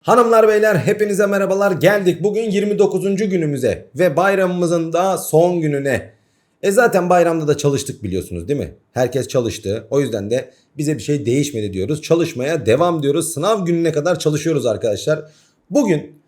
Hanımlar beyler hepinize merhabalar geldik bugün 29. günümüze ve bayramımızın da son gününe. E zaten bayramda da çalıştık biliyorsunuz değil mi? Herkes çalıştı o yüzden de bize bir şey değişmedi diyoruz. Çalışmaya devam diyoruz. Sınav gününe kadar çalışıyoruz arkadaşlar. Bugün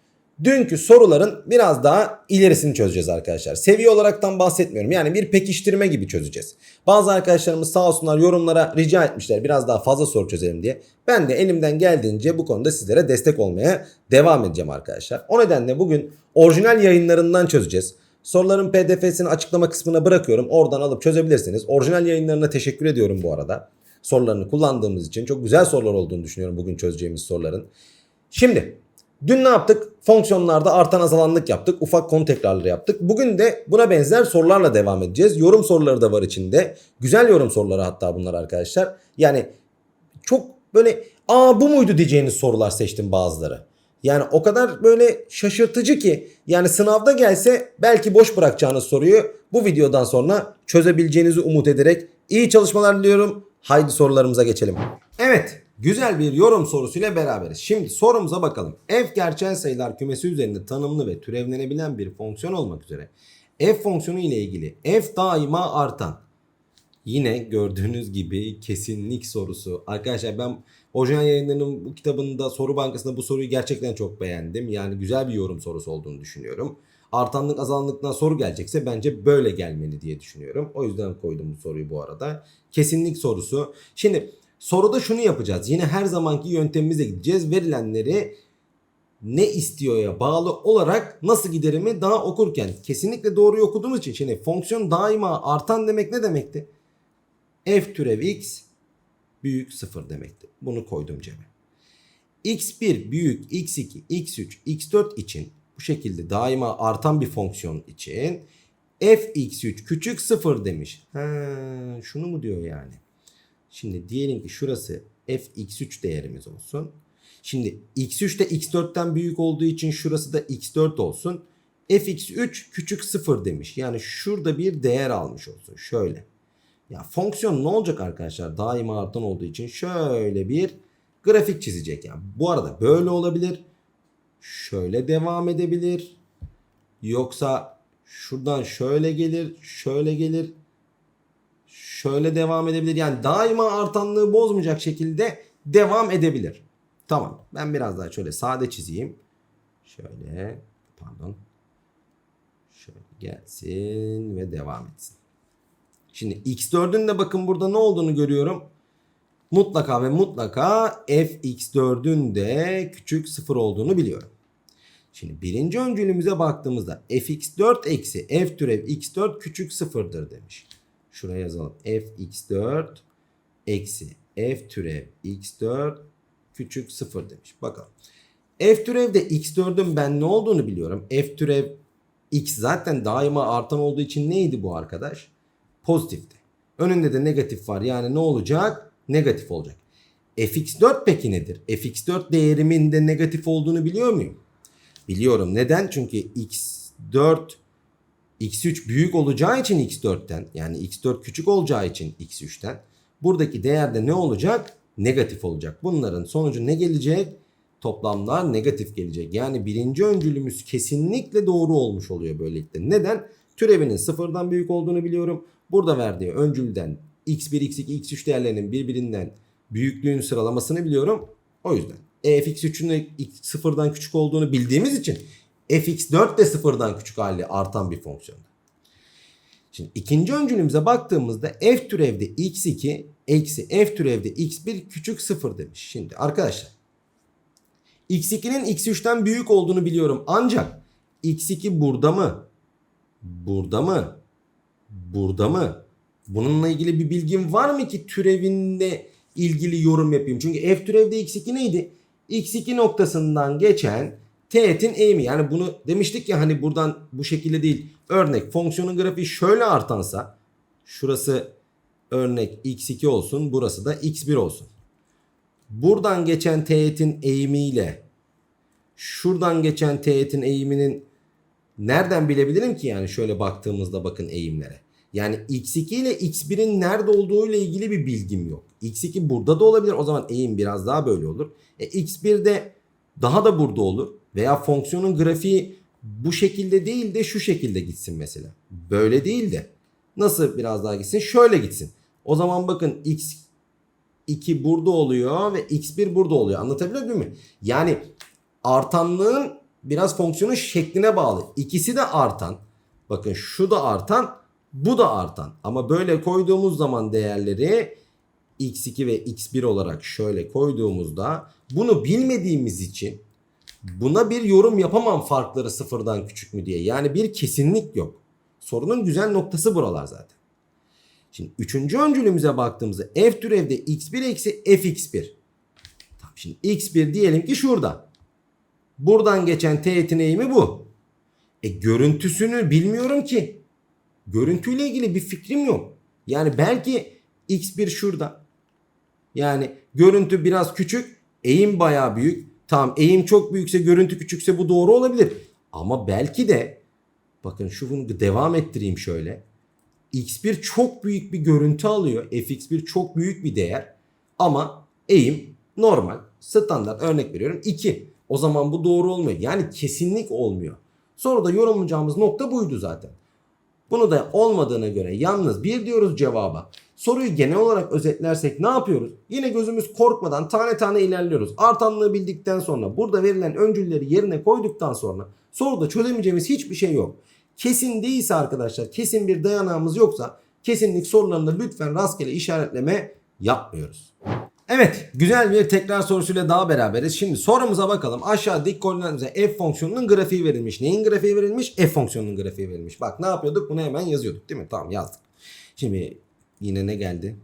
dünkü soruların biraz daha ilerisini çözeceğiz arkadaşlar. Seviye olaraktan bahsetmiyorum. Yani bir pekiştirme gibi çözeceğiz. Bazı arkadaşlarımız sağ olsunlar yorumlara rica etmişler biraz daha fazla soru çözelim diye. Ben de elimden geldiğince bu konuda sizlere destek olmaya devam edeceğim arkadaşlar. O nedenle bugün orijinal yayınlarından çözeceğiz. Soruların pdf'sini açıklama kısmına bırakıyorum. Oradan alıp çözebilirsiniz. Orijinal yayınlarına teşekkür ediyorum bu arada. Sorularını kullandığımız için. Çok güzel sorular olduğunu düşünüyorum bugün çözeceğimiz soruların. Şimdi Dün ne yaptık? Fonksiyonlarda artan azalanlık yaptık. Ufak konu tekrarları yaptık. Bugün de buna benzer sorularla devam edeceğiz. Yorum soruları da var içinde. Güzel yorum soruları hatta bunlar arkadaşlar. Yani çok böyle aa bu muydu diyeceğiniz sorular seçtim bazıları. Yani o kadar böyle şaşırtıcı ki yani sınavda gelse belki boş bırakacağınız soruyu bu videodan sonra çözebileceğinizi umut ederek iyi çalışmalar diliyorum. Haydi sorularımıza geçelim. Evet güzel bir yorum sorusuyla beraberiz. Şimdi sorumuza bakalım. F gerçel sayılar kümesi üzerinde tanımlı ve türevlenebilen bir fonksiyon olmak üzere f fonksiyonu ile ilgili f daima artan Yine gördüğünüz gibi kesinlik sorusu. Arkadaşlar ben orijinal yayınlarının bu kitabında soru bankasında bu soruyu gerçekten çok beğendim. Yani güzel bir yorum sorusu olduğunu düşünüyorum. Artanlık azalanlıktan soru gelecekse bence böyle gelmeli diye düşünüyorum. O yüzden koydum bu soruyu bu arada. Kesinlik sorusu. Şimdi soruda şunu yapacağız. Yine her zamanki yöntemimize gideceğiz. Verilenleri ne istiyor'ya bağlı olarak nasıl giderimi daha okurken kesinlikle doğruyu okuduğumuz için şimdi fonksiyon daima artan demek ne demekti? f türev x büyük 0 demekti. Bunu koydum cebe. x1 büyük x2, x3, x4 için bu şekilde daima artan bir fonksiyon için f x3 küçük 0 demiş. Ha, şunu mu diyor yani? Şimdi diyelim ki şurası f x3 değerimiz olsun. Şimdi x3 de x4'ten büyük olduğu için şurası da x4 olsun. fx3 küçük 0 demiş. Yani şurada bir değer almış olsun. Şöyle. Ya fonksiyon ne olacak arkadaşlar? Daima artan olduğu için şöyle bir grafik çizecek. Yani bu arada böyle olabilir. Şöyle devam edebilir. Yoksa şuradan şöyle gelir, şöyle gelir. Şöyle devam edebilir. Yani daima artanlığı bozmayacak şekilde devam edebilir. Tamam. Ben biraz daha şöyle sade çizeyim. Şöyle pardon. Şöyle gelsin ve devam etsin. Şimdi x4'ün de bakın burada ne olduğunu görüyorum. Mutlaka ve mutlaka fx4'ün de küçük 0 olduğunu biliyorum. Şimdi birinci öncülümüze baktığımızda fx4 eksi f türev x4 küçük 0'dır demiş. Şuraya yazalım. fx4 eksi f türev x4 küçük 0 demiş. Bakalım. F türevde x4'ün ben ne olduğunu biliyorum. F türev x zaten daima artan olduğu için neydi bu arkadaş? Pozitifti. Önünde de negatif var. Yani ne olacak? Negatif olacak. fx4 peki nedir? fx4 değerimin de negatif olduğunu biliyor muyum? Biliyorum. Neden? Çünkü x4 x3 büyük olacağı için x4'ten yani x4 küçük olacağı için x3'ten buradaki değerde ne olacak? Negatif olacak. Bunların sonucu ne gelecek? Toplamlar negatif gelecek. Yani birinci öncülümüz kesinlikle doğru olmuş oluyor böylelikle. Neden? Türevinin sıfırdan büyük olduğunu biliyorum. Burada verdiği öncülden x1, x2, x3 değerlerinin birbirinden büyüklüğün sıralamasını biliyorum. O yüzden fx3'ün de sıfırdan küçük olduğunu bildiğimiz için fx4 de sıfırdan küçük hali artan bir fonksiyonda. Şimdi ikinci öncülümüze baktığımızda f türevde x2 eksi f türevde x1 küçük 0 demiş. Şimdi arkadaşlar x2'nin x3'ten büyük olduğunu biliyorum ancak x2 burada mı? Burada mı? Burada mı? Bununla ilgili bir bilgim var mı ki türevinde ilgili yorum yapayım? Çünkü f türevde x2 neydi? x2 noktasından geçen teğetin eğimi. Yani bunu demiştik ya hani buradan bu şekilde değil. Örnek fonksiyonun grafiği şöyle artansa şurası örnek x2 olsun burası da x1 olsun. Buradan geçen teğetin eğimiyle şuradan geçen teğetin eğiminin nereden bilebilirim ki yani şöyle baktığımızda bakın eğimlere. Yani x2 ile x1'in nerede olduğu ile ilgili bir bilgim yok. x2 burada da olabilir. O zaman eğim biraz daha böyle olur. E, x1 de daha da burada olur. Veya fonksiyonun grafiği bu şekilde değil de şu şekilde gitsin mesela. Böyle değil de nasıl biraz daha gitsin? Şöyle gitsin. O zaman bakın x2 burada oluyor ve x1 burada oluyor. Anlatabiliyor muyum? Yani artanlığın biraz fonksiyonun şekline bağlı. İkisi de artan. Bakın şu da artan, bu da artan. Ama böyle koyduğumuz zaman değerleri x2 ve x1 olarak şöyle koyduğumuzda bunu bilmediğimiz için buna bir yorum yapamam farkları sıfırdan küçük mü diye. Yani bir kesinlik yok. Sorunun güzel noktası buralar zaten. Şimdi üçüncü öncülümüze baktığımızda f türevde x1 eksi fx1. Tamam şimdi x1 diyelim ki şurada. Buradan geçen teğetin eğimi bu. E görüntüsünü bilmiyorum ki. Görüntüyle ilgili bir fikrim yok. Yani belki x1 şurada. Yani görüntü biraz küçük, eğim bayağı büyük. Tamam eğim çok büyükse, görüntü küçükse bu doğru olabilir. Ama belki de bakın şu bunu devam ettireyim şöyle. x1 çok büyük bir görüntü alıyor. fx1 çok büyük bir değer. Ama eğim normal, standart örnek veriyorum 2. O zaman bu doğru olmuyor. Yani kesinlik olmuyor. Sonra da yorumlayacağımız nokta buydu zaten. Bunu da olmadığına göre yalnız bir diyoruz cevaba. Soruyu genel olarak özetlersek ne yapıyoruz? Yine gözümüz korkmadan tane tane ilerliyoruz. Artanlığı bildikten sonra burada verilen öncülleri yerine koyduktan sonra soruda çözemeyeceğimiz hiçbir şey yok. Kesin değilse arkadaşlar kesin bir dayanağımız yoksa kesinlik sorularında lütfen rastgele işaretleme yapmıyoruz. Evet güzel bir tekrar sorusuyla daha beraberiz. Şimdi sorumuza bakalım. Aşağı dik koordinatımıza f fonksiyonunun grafiği verilmiş. Neyin grafiği verilmiş? F fonksiyonunun grafiği verilmiş. Bak ne yapıyorduk? Bunu hemen yazıyorduk değil mi? Tamam yazdık. Şimdi yine ne geldi?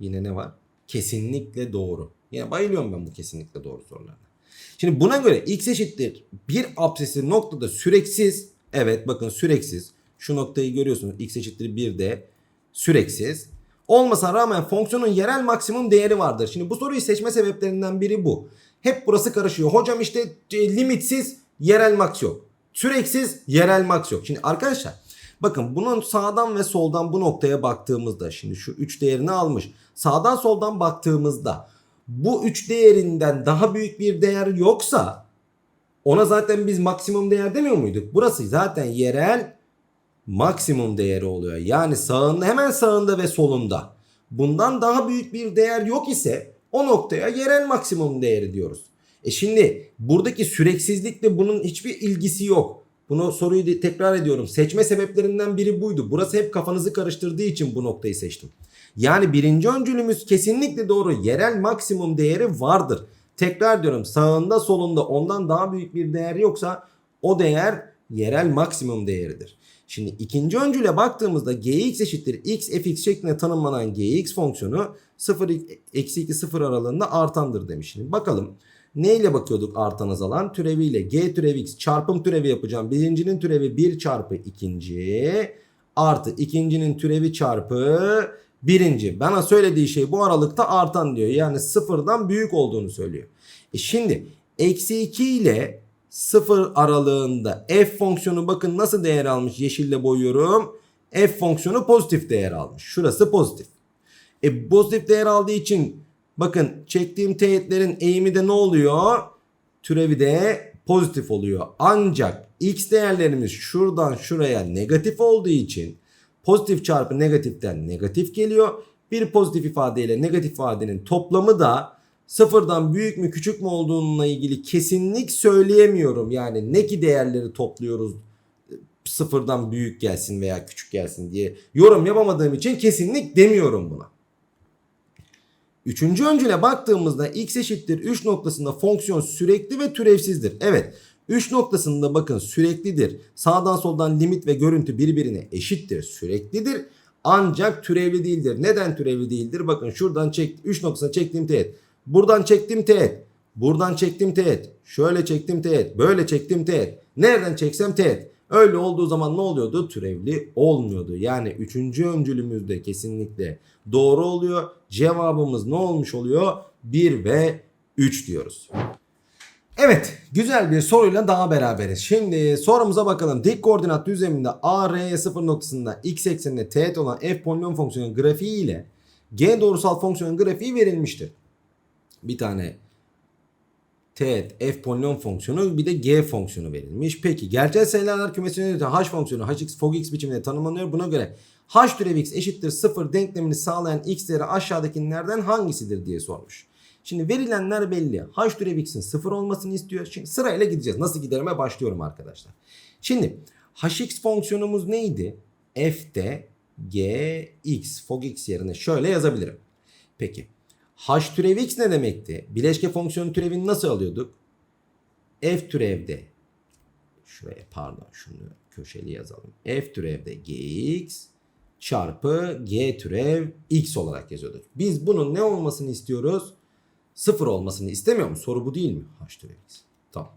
Yine ne var? Kesinlikle doğru. Yine bayılıyorum ben bu kesinlikle doğru sorularına. Şimdi buna göre x eşittir bir absesi noktada süreksiz. Evet bakın süreksiz. Şu noktayı görüyorsunuz. x eşittir 1 de süreksiz olmasına rağmen fonksiyonun yerel maksimum değeri vardır. Şimdi bu soruyu seçme sebeplerinden biri bu. Hep burası karışıyor. Hocam işte e, limitsiz yerel max yok. Süreksiz yerel max yok. Şimdi arkadaşlar bakın bunun sağdan ve soldan bu noktaya baktığımızda şimdi şu 3 değerini almış. Sağdan soldan baktığımızda bu 3 değerinden daha büyük bir değer yoksa ona zaten biz maksimum değer demiyor muyduk? Burası zaten yerel maksimum değeri oluyor. Yani sağında hemen sağında ve solunda. Bundan daha büyük bir değer yok ise o noktaya yerel maksimum değeri diyoruz. E şimdi buradaki süreksizlikle bunun hiçbir ilgisi yok. Bunu soruyu tekrar ediyorum. Seçme sebeplerinden biri buydu. Burası hep kafanızı karıştırdığı için bu noktayı seçtim. Yani birinci öncülümüz kesinlikle doğru. Yerel maksimum değeri vardır. Tekrar diyorum sağında solunda ondan daha büyük bir değer yoksa o değer yerel maksimum değeridir. Şimdi ikinci öncüle baktığımızda gx eşittir x fx şeklinde tanımlanan gx fonksiyonu 0 eksi 2 0 aralığında artandır demiş. Şimdi bakalım neyle bakıyorduk artan azalan türeviyle g türevi x çarpım türevi yapacağım. Birincinin türevi 1 çarpı ikinci artı ikincinin türevi çarpı birinci. Bana söylediği şey bu aralıkta artan diyor. Yani sıfırdan büyük olduğunu söylüyor. E şimdi eksi 2 ile 0 aralığında f fonksiyonu bakın nasıl değer almış yeşille boyuyorum. F fonksiyonu pozitif değer almış. Şurası pozitif. E pozitif değer aldığı için bakın çektiğim teğetlerin eğimi de ne oluyor? Türevi de pozitif oluyor. Ancak x değerlerimiz şuradan şuraya negatif olduğu için pozitif çarpı negatiften negatif geliyor. Bir pozitif ifadeyle negatif ifadenin toplamı da sıfırdan büyük mü küçük mü olduğunla ilgili kesinlik söyleyemiyorum. Yani ne ki değerleri topluyoruz sıfırdan büyük gelsin veya küçük gelsin diye yorum yapamadığım için kesinlik demiyorum buna. Üçüncü öncüle baktığımızda x eşittir 3 noktasında fonksiyon sürekli ve türevsizdir. Evet 3 noktasında bakın süreklidir. Sağdan soldan limit ve görüntü birbirine eşittir süreklidir. Ancak türevli değildir. Neden türevli değildir? Bakın şuradan çek 3 noktasına çektiğim teğet Buradan çektim teğet. Buradan çektim teğet. Şöyle çektim teğet. Böyle çektim teğet. Nereden çeksem teğet. Öyle olduğu zaman ne oluyordu? Türevli olmuyordu. Yani üçüncü öncülümüzde kesinlikle doğru oluyor. Cevabımız ne olmuş oluyor? 1 ve 3 diyoruz. Evet güzel bir soruyla daha beraberiz. Şimdi sorumuza bakalım. Dik koordinat düzleminde A, R, 0 noktasında x ekseninde teğet olan f polinom fonksiyonun grafiği ile g doğrusal fonksiyonun grafiği verilmiştir bir tane teğet f polinom fonksiyonu bir de g fonksiyonu verilmiş. Peki gerçel sayılar kümesinin h fonksiyonu hx fog x biçiminde tanımlanıyor. Buna göre h türev x eşittir 0 denklemini sağlayan x değeri aşağıdakilerden hangisidir diye sormuş. Şimdi verilenler belli. H türev x'in 0 olmasını istiyor. Şimdi sırayla gideceğiz. Nasıl giderime başlıyorum arkadaşlar. Şimdi hx fonksiyonumuz neydi? f'de gx fog x yerine şöyle yazabilirim. Peki h türev x ne demekti? Bileşke fonksiyonu türevini nasıl alıyorduk? f türevde şuraya pardon şunu köşeli yazalım. f türevde gx çarpı g türev x olarak yazıyorduk. Biz bunun ne olmasını istiyoruz? Sıfır olmasını istemiyor mu? Soru bu değil mi? H türev x. Tamam.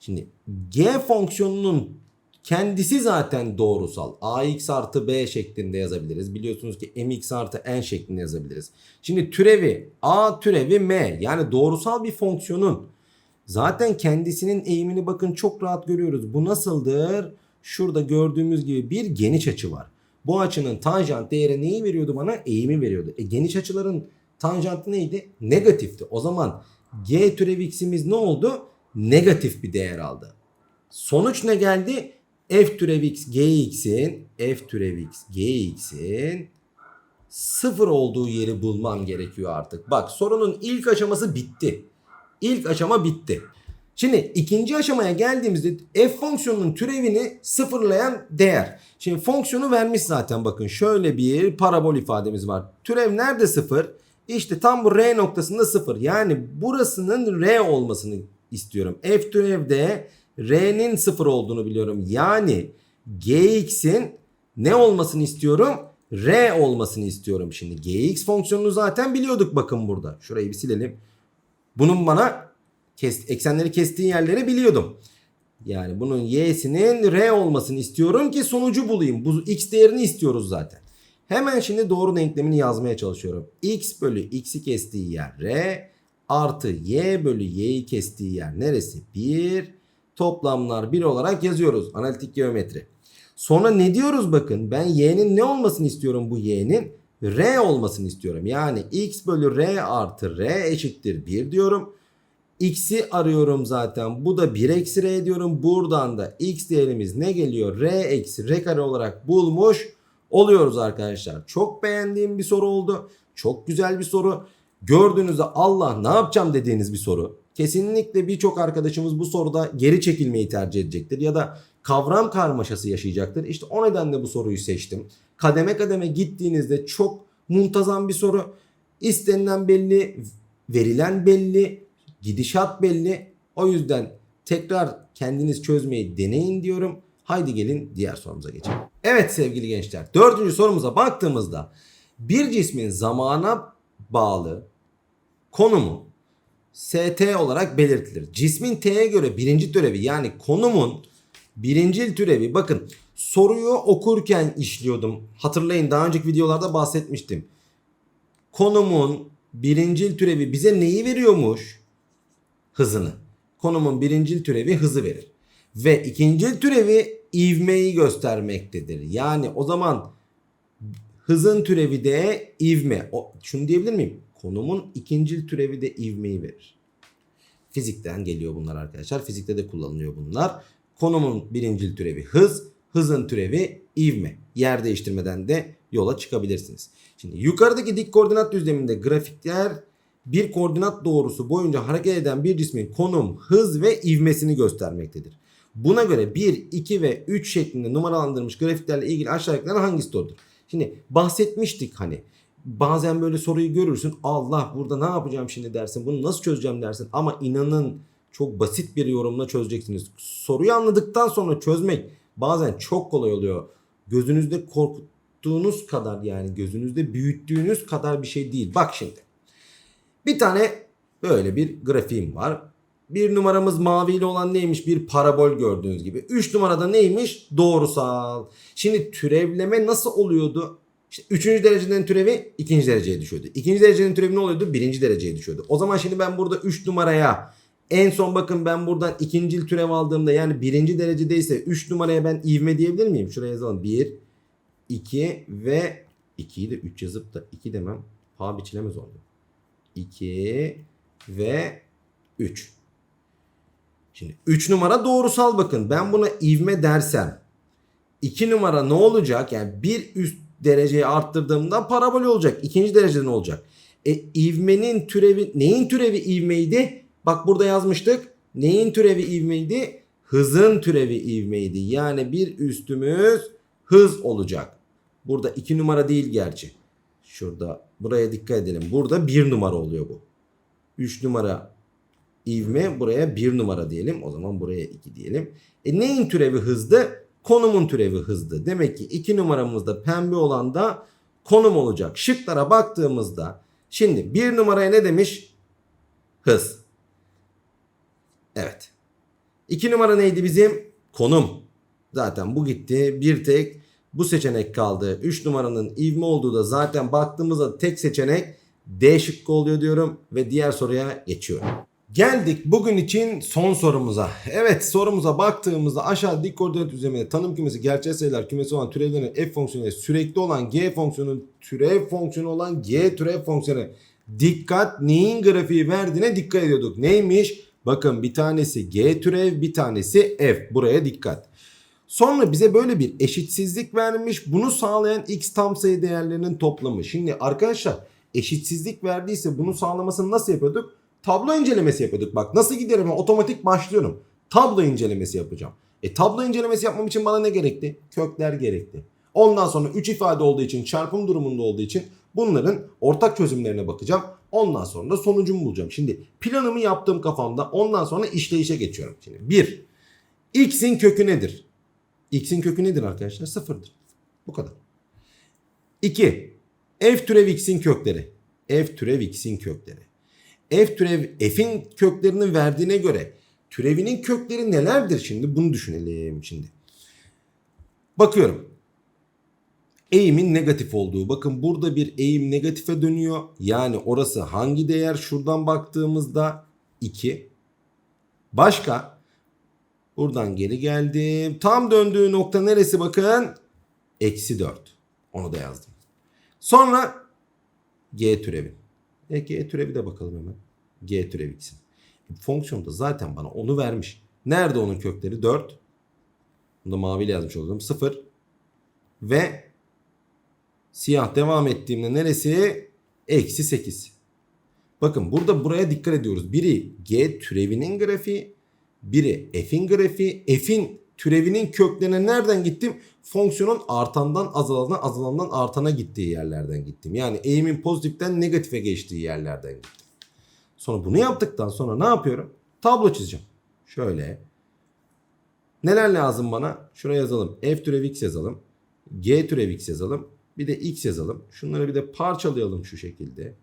Şimdi g fonksiyonunun kendisi zaten doğrusal. ax artı b şeklinde yazabiliriz. Biliyorsunuz ki mx artı n şeklinde yazabiliriz. Şimdi türevi a türevi m yani doğrusal bir fonksiyonun zaten kendisinin eğimini bakın çok rahat görüyoruz. Bu nasıldır? Şurada gördüğümüz gibi bir geniş açı var. Bu açının tanjant değeri neyi veriyordu bana? Eğimi veriyordu. E, geniş açıların tanjantı neydi? Negatifti. O zaman g türev x'imiz ne oldu? Negatif bir değer aldı. Sonuç ne geldi? F türev x gx'in f türev x gx'in sıfır olduğu yeri bulmam gerekiyor artık. Bak sorunun ilk aşaması bitti. İlk aşama bitti. Şimdi ikinci aşamaya geldiğimizde f fonksiyonunun türevini sıfırlayan değer. Şimdi fonksiyonu vermiş zaten bakın şöyle bir parabol ifademiz var. Türev nerede sıfır? İşte tam bu r noktasında sıfır. Yani burasının r olmasını istiyorum. F türevde r'nin sıfır olduğunu biliyorum. Yani gx'in ne olmasını istiyorum? r olmasını istiyorum. Şimdi gx fonksiyonunu zaten biliyorduk bakın burada. Şurayı bir silelim. Bunun bana kes, eksenleri kestiği yerleri biliyordum. Yani bunun y'sinin r olmasını istiyorum ki sonucu bulayım. Bu x değerini istiyoruz zaten. Hemen şimdi doğru denklemini yazmaya çalışıyorum. x bölü x'i kestiği yer r artı y bölü y'yi kestiği yer neresi? 1 toplamlar 1 olarak yazıyoruz. Analitik geometri. Sonra ne diyoruz bakın ben y'nin ne olmasını istiyorum bu y'nin? R olmasını istiyorum. Yani x bölü r artı r eşittir 1 diyorum. X'i arıyorum zaten. Bu da 1 eksi r diyorum. Buradan da x değerimiz ne geliyor? R eksi r kare olarak bulmuş oluyoruz arkadaşlar. Çok beğendiğim bir soru oldu. Çok güzel bir soru. Gördüğünüzde Allah ne yapacağım dediğiniz bir soru. Kesinlikle birçok arkadaşımız bu soruda geri çekilmeyi tercih edecektir ya da kavram karmaşası yaşayacaktır. İşte o nedenle bu soruyu seçtim. Kademe kademe gittiğinizde çok muntazam bir soru. İstenilen belli, verilen belli, gidişat belli. O yüzden tekrar kendiniz çözmeyi deneyin diyorum. Haydi gelin diğer sorumuza geçelim. Evet sevgili gençler dördüncü sorumuza baktığımızda bir cismin zamana bağlı konumu ST olarak belirtilir. Cismin T'ye göre birinci türevi yani konumun birincil türevi bakın soruyu okurken işliyordum. Hatırlayın daha önceki videolarda bahsetmiştim. Konumun birincil türevi bize neyi veriyormuş? Hızını. Konumun birincil türevi hızı verir. Ve ikincil türevi ivmeyi göstermektedir. Yani o zaman hızın türevi de ivme. O, şunu diyebilir miyim? Konumun ikincil türevi de ivmeyi verir. Fizikten geliyor bunlar arkadaşlar. Fizikte de kullanılıyor bunlar. Konumun birincil türevi hız, hızın türevi ivme. Yer değiştirmeden de yola çıkabilirsiniz. Şimdi yukarıdaki dik koordinat düzleminde grafikler bir koordinat doğrusu boyunca hareket eden bir cismin konum, hız ve ivmesini göstermektedir. Buna göre 1, 2 ve 3 şeklinde numaralandırılmış grafiklerle ilgili aşağıdakilerden hangisi doğrudur? Şimdi bahsetmiştik hani bazen böyle soruyu görürsün Allah burada ne yapacağım şimdi dersin bunu nasıl çözeceğim dersin ama inanın çok basit bir yorumla çözeceksiniz. Soruyu anladıktan sonra çözmek bazen çok kolay oluyor. Gözünüzde korkuttuğunuz kadar yani gözünüzde büyüttüğünüz kadar bir şey değil. Bak şimdi bir tane böyle bir grafiğim var. Bir numaramız maviyle olan neymiş? Bir parabol gördüğünüz gibi. 3 numarada neymiş? Doğrusal. Şimdi türevleme nasıl oluyordu? İşte üçüncü dereceden türevi ikinci dereceye düşüyordu. İkinci derecenin türevi ne oluyordu? Birinci dereceye düşüyordu. O zaman şimdi ben burada 3 numaraya en son bakın ben buradan ikincil türev aldığımda yani birinci derecedeyse 3 numaraya ben ivme diyebilir miyim? Şuraya yazalım. 1, 2 ve 2'yi de 3 yazıp da 2 demem. Ha biçilemez oldu. 2 ve 3. Şimdi 3 numara doğrusal bakın. Ben buna ivme dersem 2 numara ne olacak? Yani bir üst dereceyi arttırdığımda parabol olacak. İkinci derecede ne olacak? E ivmenin türevi neyin türevi ivmeydi? Bak burada yazmıştık. Neyin türevi ivmeydi? Hızın türevi ivmeydi. Yani bir üstümüz hız olacak. Burada 2 numara değil gerçi. Şurada buraya dikkat edelim. Burada 1 numara oluyor bu. 3 numara ivme buraya 1 numara diyelim. O zaman buraya 2 diyelim. E neyin türevi hızdı? Konumun türevi hızdı. Demek ki 2 numaramızda pembe olan da konum olacak. Şıklara baktığımızda şimdi 1 numaraya ne demiş? Hız. Evet. 2 numara neydi bizim? Konum. Zaten bu gitti. Bir tek bu seçenek kaldı. 3 numaranın ivme olduğu da zaten baktığımızda tek seçenek D şıkkı oluyor diyorum ve diğer soruya geçiyorum. Geldik bugün için son sorumuza. Evet sorumuza baktığımızda aşağı dik koordinat üzerinde tanım kümesi gerçel sayılar kümesi olan türevlerin f fonksiyonu sürekli olan g fonksiyonunun türev fonksiyonu olan g türev fonksiyonu. Dikkat neyin grafiği verdiğine dikkat ediyorduk. Neymiş? Bakın bir tanesi g türev bir tanesi f. Buraya dikkat. Sonra bize böyle bir eşitsizlik vermiş. Bunu sağlayan x tam sayı değerlerinin toplamı. Şimdi arkadaşlar eşitsizlik verdiyse bunu sağlamasını nasıl yapıyorduk? Tablo incelemesi yapıyorduk. Bak nasıl giderim otomatik başlıyorum. Tablo incelemesi yapacağım. E tablo incelemesi yapmam için bana ne gerekti? Kökler gerekti. Ondan sonra 3 ifade olduğu için çarpım durumunda olduğu için bunların ortak çözümlerine bakacağım. Ondan sonra da sonucumu bulacağım. Şimdi planımı yaptığım kafamda ondan sonra işleyişe geçiyorum. Şimdi 1. X'in kökü nedir? X'in kökü nedir arkadaşlar? Sıfırdır. Bu kadar. 2. F türev X'in kökleri. F türev X'in kökleri. F türev F'in köklerini verdiğine göre türevinin kökleri nelerdir şimdi? Bunu düşünelim şimdi. Bakıyorum. Eğimin negatif olduğu. Bakın burada bir eğim negatife dönüyor. Yani orası hangi değer? Şuradan baktığımızda 2. Başka? Buradan geri geldim. Tam döndüğü nokta neresi bakın? Eksi 4. Onu da yazdım. Sonra G türevi. E, G türevi de bakalım hemen. G türevi x'in. Fonksiyon da zaten bana onu vermiş. Nerede onun kökleri? 4. Bunu da maviyle yazmış oldum. 0. Ve siyah devam ettiğimde neresi? Eksi 8. Bakın burada buraya dikkat ediyoruz. Biri G türevinin grafiği. Biri F'in grafiği. F'in türevinin köklerine nereden gittim? Fonksiyonun artandan azalana azalandan artana gittiği yerlerden gittim. Yani eğimin pozitiften negatife geçtiği yerlerden gittim. Sonra bunu yaptıktan sonra ne yapıyorum? Tablo çizeceğim. Şöyle. Neler lazım bana? Şuraya yazalım. F türev x yazalım. G türev x yazalım. Bir de x yazalım. Şunları bir de parçalayalım şu şekilde.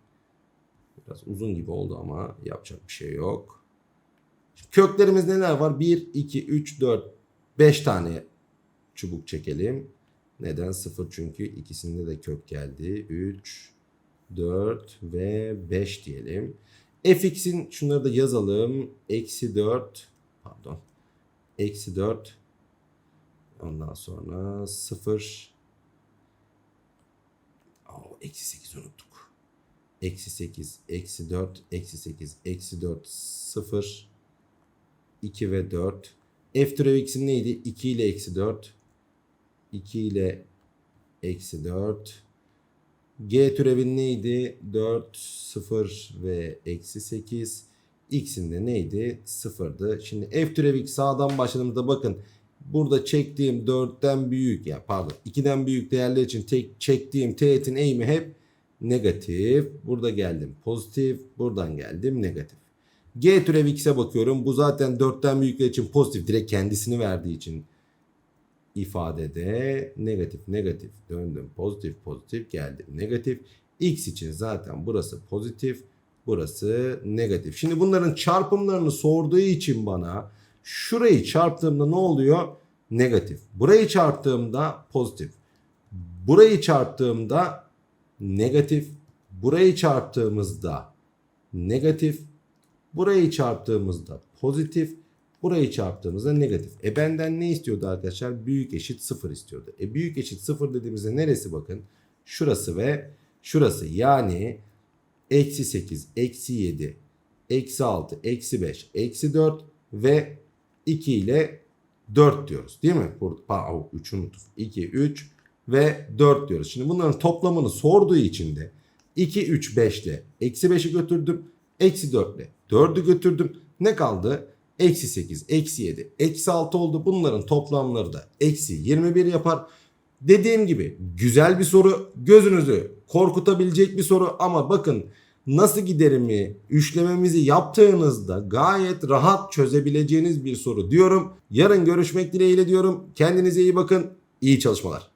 Biraz uzun gibi oldu ama yapacak bir şey yok. Köklerimiz neler var? 1, 2, 3, 4, 5 tane çubuk çekelim. Neden? 0 çünkü ikisinde de kök geldi. 3, 4 ve 5 diyelim. fx'in şunları da yazalım. Eksi 4 pardon. Eksi 4 ondan sonra 0 oh, eksi 8 unuttuk. Eksi 8, eksi 4, eksi 8, eksi 4, 0, 2 ve 4. F türev x'in neydi? 2 ile eksi 4. 2 ile eksi 4. G türevin neydi? 4, 0 ve eksi 8. X'in de neydi? 0'dı. Şimdi F türev x sağdan başladığımızda bakın. Burada çektiğim 4'ten büyük ya pardon 2'den büyük değerler için tek çektiğim teğetin eğimi hep negatif. Burada geldim pozitif. Buradan geldim negatif. G türev x'e bakıyorum. Bu zaten 4'ten büyükler için pozitif. Direkt kendisini verdiği için ifadede negatif negatif döndüm. Pozitif pozitif geldim. Negatif. X için zaten burası pozitif. Burası negatif. Şimdi bunların çarpımlarını sorduğu için bana şurayı çarptığımda ne oluyor? Negatif. Burayı çarptığımda pozitif. Burayı çarptığımda negatif. Burayı çarptığımızda negatif. Burayı çarptığımızda pozitif. Burayı çarptığımızda negatif. E benden ne istiyordu arkadaşlar? Büyük eşit 0 istiyordu. E büyük eşit 0 dediğimizde neresi bakın? Şurası ve şurası. Yani eksi 8, eksi 7, eksi 6, eksi 5, eksi 4 ve 2 ile 4 diyoruz değil mi? Burada pa- 3'ü unuttum. 2, 3 ve 4 diyoruz. Şimdi bunların toplamını sorduğu için de 2, 3, 5 ile eksi 5'i götürdüm. Eksi 4 ile 4'ü götürdüm. Ne kaldı? Eksi 8, eksi 7, eksi 6 oldu. Bunların toplamları da eksi 21 yapar. Dediğim gibi güzel bir soru. Gözünüzü korkutabilecek bir soru ama bakın nasıl giderimi üçlememizi yaptığınızda gayet rahat çözebileceğiniz bir soru diyorum. Yarın görüşmek dileğiyle diyorum. Kendinize iyi bakın. İyi çalışmalar.